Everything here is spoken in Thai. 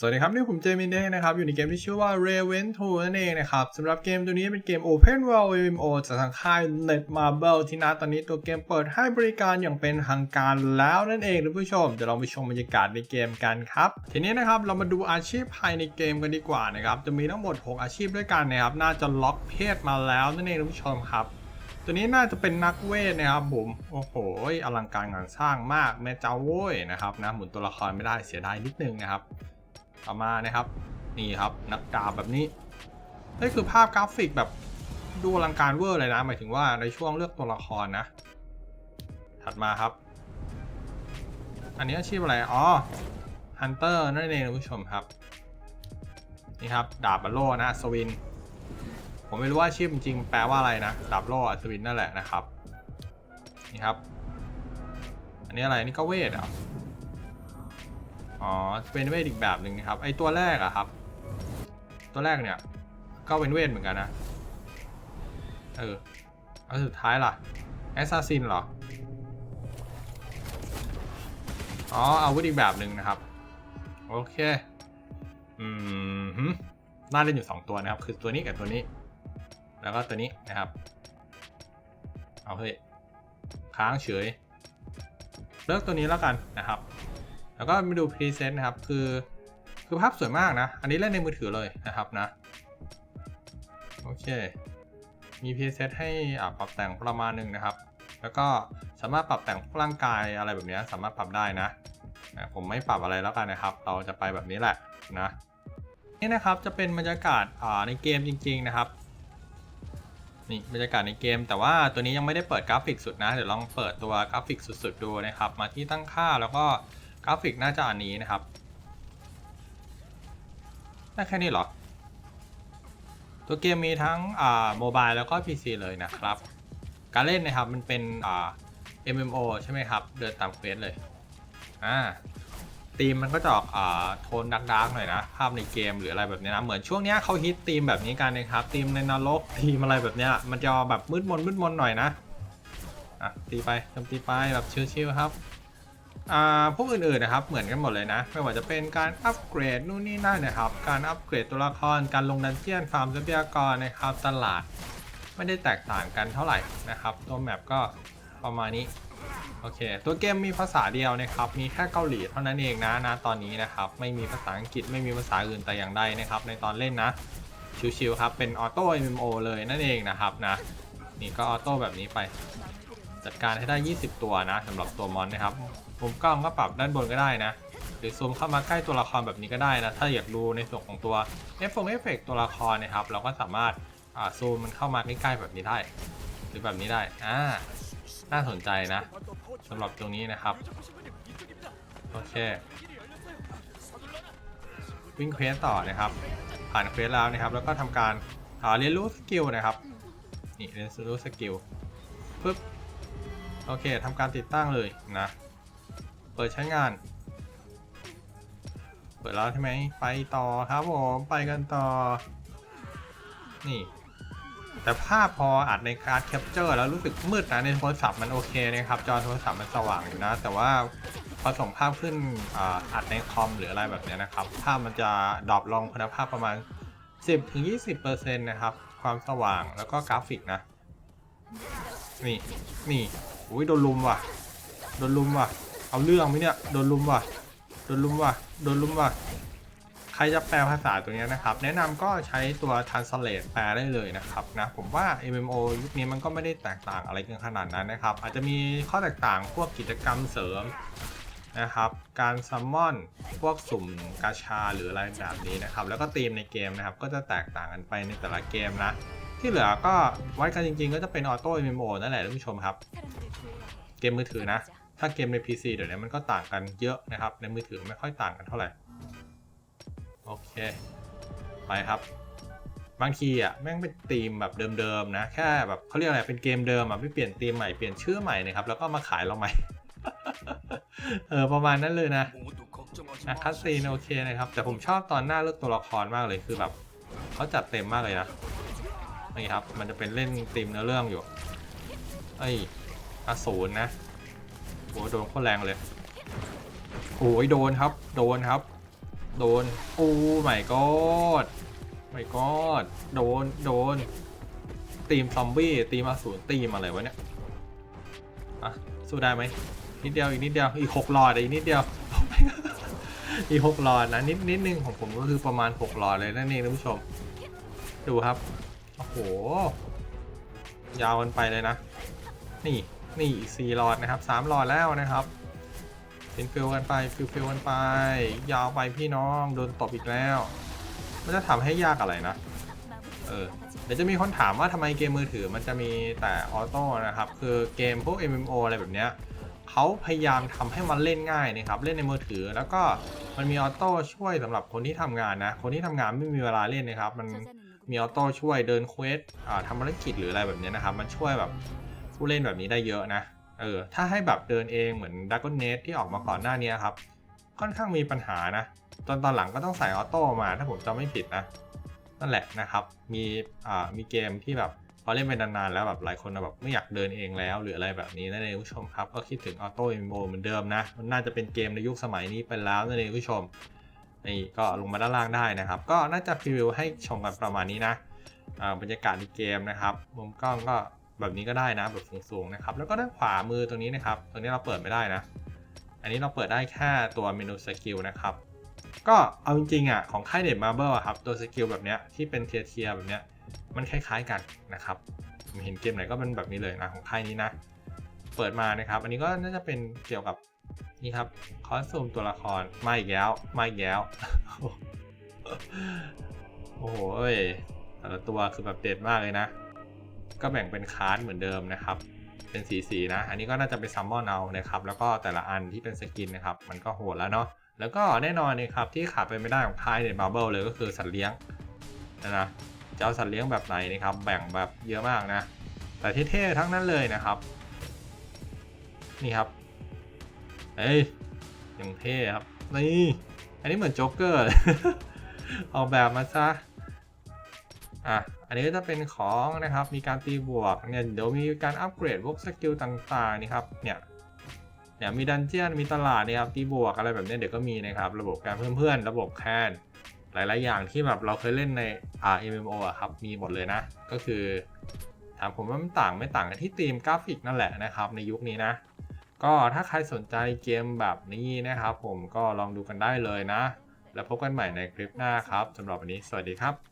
สวัสดีครับ นี่ผมเจมินเด้นะครับ อยู่ในเกมที่ชื่อว่า Raven 2 นั่นเองนะครับสำหรับเกมตัวนี้เป็นเกม Open World MMO จากทางค่าย Netmarble ที่นะตอนนี้ตัวเกมเปิดให้บริการอย่างเป็นทางการแล้วนั่นเองท่านผู้ชมเดี๋ยวเราไปชมบรรยากาศในเกมกันครับ ทีนี้นะครับเรามาดูอาชีพภายในเกมกันดีกว่านะครับจะมีทั้งหมด 6 อาชีพด้วยกันนะครับน่าจะล็อกเพศมาแล้วนั่นเองท่านผู้ชมครับ ตัวนี้น่าจะเป็นนักเวทนะครับผมโอ้โหอลังการงานสร้างมากแม่เจ้าโว้ยนะครับนะหมุนตัวละครไม่ได้เสียดายนิดนึงนะครับ ต่อมานะครับ นี่ครับนักดาบแบบนี้นี่คือภาพกราฟิกแบบดูอลังการเวอร์เลยนะหมายถึงว่าในช่วงเลือกตัวละครนะ ถัดมาครับ อันนี้อาชีพอะไรอ๋อฮันเตอร์นั่นเองท่านผู้ชมครับ นี่ครับ ดาบบัลโลนะสวิน ผมไม่รู้ว่าอาชีพจริงแปลว่าอะไรนะ ดาบโล่อัศวินนั่นแหละนะครับ นี่ครับ อันนี้อะไรนี่ก็เวทอะ อ๋อเป็นเวทอีกแบบหนึ่งนะครับไอตัวแรกอะครับ ตัวแรกเนี่ย ก็เป็นเวทเหมือนกันนะ เอออันสุดท้ายล่ะแอสซัสซินเหรอ อ๋ออาวุธอีกแบบหนึ่งนะครับ โอเค อืมหึน่าเล่นอยู่ 2 ตัวนะครับ คือตัวนี้กับตัวนี้ แล้วก็ตัวนี้นะครับ เอาเฮ้ย ค้างเฉย เลือกตัวนี้แล้วกันนะครับ แล้วก็มาดูพรีเซนต์นะครับ คือ คือภาพสวยมากนะ อันนี้เล่นในมือถือเลยนะครับนะ โอเค มีพรีเซตให้อ่าปรับแต่งประมาณหนึ่งนะครับ แล้วก็สามารถปรับแต่งร่างกายอะไรแบบนี้สามารถปรับได้นะ ผมไม่ปรับอะไรแล้วกันนะครับ เราจะไปแบบนี้แหละนะ นี่นะครับจะเป็นบรรยากาศอ่าในเกมจริง ๆนะครับนี่บรรยากาศในเกม แต่ว่าตัวนี้ยังไม่ได้เปิดกราฟิกสุดนะ เดี๋ยวลองเปิดตัวกราฟิกสุด ๆ ดูนะครับ มาที่ตั้งค่าแล้วก็ กราฟิกน่าจะอันนี้นะครับได้แค่นี้เหรอ ตัวเกมมีทั้งอ่าโมบายแล้วก็ PC เลยนะครับ การเล่นนะครับมันเป็นอ่า MMO ใช่ไหมครับ เดินตามเควสเลยอ่าธีมมันก็จะออกอ่าโทนดักดักหน่อยนะ ภาพในเกมหรืออะไรแบบนี้นะ เหมือนช่วงเนี้ยเขาฮิตธีมแบบนี้กันนะครับธีมในนรกธีมอะไรแบบเนี้ย มันจะแบบมืดมนมืดมนหน่อยนะ อะตีไปจมตีไปแบบชิวๆครับ พวกอื่นๆนะครับเหมือนกันหมดเลยนะ ไม่ว่าจะเป็นการอัปเกรดนู่นนี่นั่นนะครับ การอัปเกรดตัวละคร การลงดันเจียนฟาร์มทรัพยากรนะครับตลาด ไม่ได้แตกต่างกันเท่าไหร่นะครับ ตัวแมปก็ประมาณนี้โอเค ตัวเกมมีภาษาเดียวนะครับ มีแค่เกาหลีเท่านั้นเองนะนะตอนนี้นะครับ ไม่มีภาษาอังกฤษไม่มีภาษาอื่นแต่อย่างใดนะครับ ในตอนเล่นนะ ชิวๆครับ เป็นออโต้ MMO เลยนั่นเองนะครับนะ นี่ก็ออโต้แบบนี้ไป จัดการให้ได้ 20 ตัวนะสำหรับตัวมอนนะครับมุมกล้องก็ปรับด้านบนก็ได้นะ หรือซูมเข้ามาใกล้ตัวละครแบบนี้ก็ได้นะถ้าอยากดูในส่วนของตัวเอฟเฟกต์เอฟเฟกตัวละครนะครับ เราก็สามารถาซูมมันเข้ามาใกล้ๆแบบนี้ได้ หรือแบบนี้ได้อ่าน่าสนใจนะสำหรับตรงนี้นะครับโอเควิ่งเควสต่อนะครับ ผ่านเควสแล้วนะครับ แล้วก็ทำการอ่าเรียนรู้สกิลนะครับนี่เรียนรู้สกิลปึ๊บ โอเคทำการติดตั้งเลยนะ เปิดใช้งาน เปิดแล้วใช่ไหมไปต่อครับผมไปกันต่อ นี่ แต่ภาพพออัดในการ์ดแคปเจอร์แล้วรู้สึกมืดนะในโทรศัพท์มันโอเคนะครับ จอโทรศัพท์มันสว่างอยู่นะ แต่ว่าพอส่งภาพขึ้นอ,อัดในคอมหรืออะไรแบบนี้นะครับ ภาพมันจะดรอปลงคุณภาพประมาณ 10-20%นะครับ ความสว่างแล้วก็กราฟิกนะ นี่ นี่ โอ้ยโดนลุมว่ะ โดนลุมว่ะ เอาเรื่องไหมเนี่ย โดนลุมว่ะ โดนลุมว่ะ โดนลุมว่ะ ใครจะแปลภาษาตัวเนี้ยนะครับ แนะนำก็ใช้ตัว translate แปลได้เลยนะครับนะ ผมว่า MMO ยุคนี้มันก็ไม่ได้แตกต่างอะไรกันขนาดนั้นนะครับ อาจจะมีข้อแตกต่างพวกกิจกรรมเสริมนะครับ การซัมมอน พวกสุ่มกาชาหรืออะไรแบบนี้นะครับ แล้วก็ธีมในเกมนะครับ ก็จะแตกต่างกันไปในแต่ละเกมนะ ที่เหลือก็วัดกันจริงๆ ก็จะเป็นออโต้ MMO นั่นแหละท่านผู้ชมครับ เกมมือถือนะ ถ้าเกมใน PC เดี๋ยวนี้มันก็ต่างกันเยอะนะครับ ในมือถือไม่ค่อยต่างกันเท่าไหร่ โอเค ไปครับบางทีอะแม่งเป็นธีมแบบเดิมๆนะแค่แบบเขาเรียกอะไรเป็นเกมเดิมอะไม่เปลี่ยนธีมใหม่เปลี่ยนชื่อใหม่นะครับแล้วก็มาขายเราใหม่เออประมาณนั้นเลยนะนะคัสซีนโอเคนะครับแต่ผมชอบตอนหน้าเลือกตัวละครมากเลยคือแบบเขาจัดเต็มมากเลยนะ นี่ครับ มันจะเป็นเล่นธีมเนื้อเรื่องอยู่ ไอ้ยอสูรนะโอ้โดนโคตรแรงเลย โอ้ยโดนครับ โดนครับ โดน โอ้ไม่กอดไม่กอดโดน โดน ตีมซอมบี้ ตีมอสูร ตีมอะไรวะเนี่ย อะ สู้ได้ไหม นิดเดียว อีกนิดเดียว อีกหกหลอด อีกนิดเดียว อีกหกหลอดนะ นิดนิดนึงของผมก็คือประมาณหกหลอดเลยนั่นเองท่านผู้ชม ดูครับ โอ้โห ยาวกันไปเลยนะ นี่ นี่อีกสี่หลอดนะครับสามหลอดแล้วนะครับฟินฟิลกันไปฟิลฟิลกันไป ยาวไปพี่น้องโดนตบอีกแล้ว มันจะทำให้ยากอะไรนะ เออ เดี๋ยวจะมีคนถามว่าทำไมเกมมือถือมันจะมีแต่ออโต้นะครับ คือเกมพวก MMO อะไรแบบเนี้ยเขาพยายามทำให้มันเล่นง่ายนะครับ เล่นในมือถือ แล้วก็มันมีออโต้ช่วยสำหรับคนที่ทำงานนะ คนที่ทำงานไม่มีเวลาเล่นนะครับ มัน มีออโต้ช่วยเดินเควสอ่าทำภารกิจหรืออะไรแบบนี้นะครับ มันช่วยแบบผู้เล่นแบบนี้ได้เยอะนะ เออ ถ้าให้แบบเดินเองเหมือน d r a g o n n e t ที่ออกมาก่อนหน้านี้ครับ ค่อนข้างมีปัญหานะ ตอนตอนหลังก็ต้องใส่ออโต้มาถ้าผมจำไม่ผิดนะ นั่นแหละนะครับ มีอ่ามีเกมที่แบบพอเล่นไปนานๆแล้วแบบหลายคนแบบไม่อยากเดินเองแล้ว หรืออะไรแบบนี้นั่นเองผู้ชมครับ ก็คิดถึงออโต้เอมโเหมือนเดิมนะ มันน่าจะเป็นเกมในยุคสมัยนี้ไปแล้วนั่นเองผู้ชม นี่ก็ลงมาด้านล่างได้นะครับ ก็น่าจะพรีวิวให้ชมกันประมาณนี้นะบรรยากาศในเกมนะครับ มุมกล้องก็แบบนี้ก็ได้นะแบบสูงๆนะครับ แล้วก็ด้านขวามือตรงนี้นะครับ ตรงนี้เราเปิดไม่ได้นะ อันนี้เราเปิดได้แค่ตัวเมนูสกิลนะครับ ก็เอาจริงๆอะของค่ายเด็ดมาเบิลครับตัวสกิลแบบเนี้ยที่เป็นเทียเทียแบบเนี้ยมันคล้ายๆกันนะครับผมเห็นเกมไหนก็เป็นแบบนี้เลยนะของค่ายนี้นะ เปิดมานะครับ อันนี้ก็น่าจะเป็นเกี่ยวกับ นี่ครับคอสตูมตัวละครมาอีกแล้วมาอีกแล้ว โอ้โหเอ้ยแต่ละตัวคือแบบเด็ดมากเลยนะ ก็แบ่งเป็นคาร์ดเหมือนเดิมนะครับ เป็นสีสีๆนะ อันนี้ก็น่าจะเป็นซัมมอนเอานะครับ แล้วก็แต่ละอันที่เป็นสกินนะครับ มันก็โหดแล้วเนาะ แล้วก็แน่นอนนะครับที่ขาดไปไม่ได้ของค่ายเน็ตมาร์เบิลเลยก็คือสัตว์เลี้ยงนะนะจะเอาสัตว์เลี้ยงแบบไหนนะครับ แบ่งแบบเยอะมากนะ แต่เท่ๆทั้งนั้นเลยนะครับ นี่ครับ เฮ้ยยังเท่ครับ นี่ อันนี้เหมือนโจ๊กเกอร์ ออกแบบมาซะ อะ อันนี้ก็จะเป็นของนะครับ มีการตีบวก เนี่ย เดี๋ยวมีการอัปเกรดพวกสกิลต่างๆนี่ครับ เนี่ย เนี่ยมีดันเจียน มีตลาดนะครับ ตีบวกอะไรแบบนี้เดี๋ยวก็มีนะครับ ระบบการเพิ่มเพื่อน ระบบแคนหลายๆ อย่างที่แบบเราเคยเล่นใน R MMO อะครับ มีหมดเลยนะ ก็คือถามผมว่ามันต่างไม่ต่างกันที่ธีมกราฟิกนั่นแหละนะครับ ในยุคนี้นะ ก็ถ้าใครสนใจเกมแบบนี้นะครับ ผมก็ลองดูกันได้เลยนะ แล้วพบกันใหม่ในคลิปหน้าครับสำหรับวันนี้สวัสดีครับ